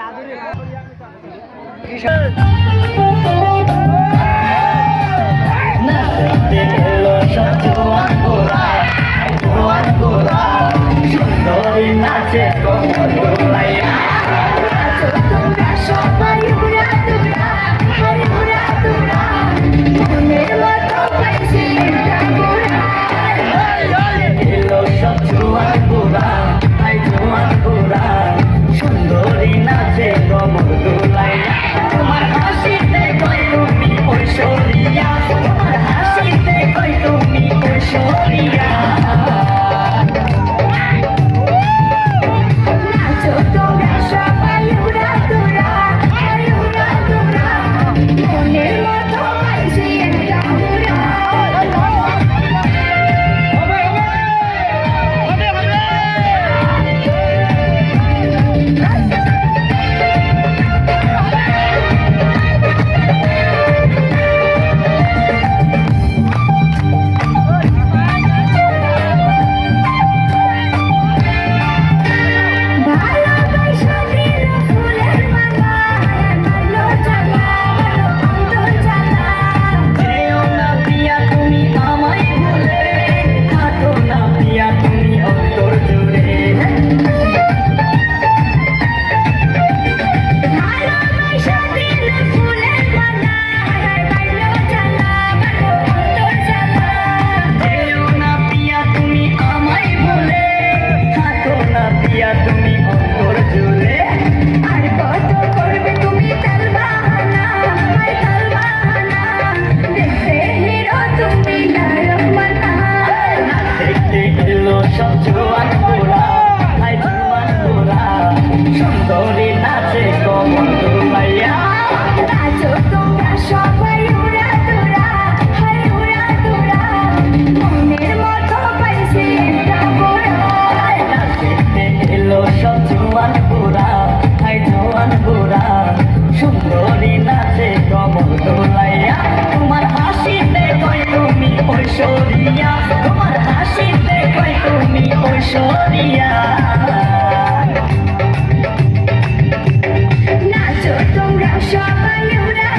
নাচে ঐশ্বরিয়া নাচো তোমরা সবাই উড়া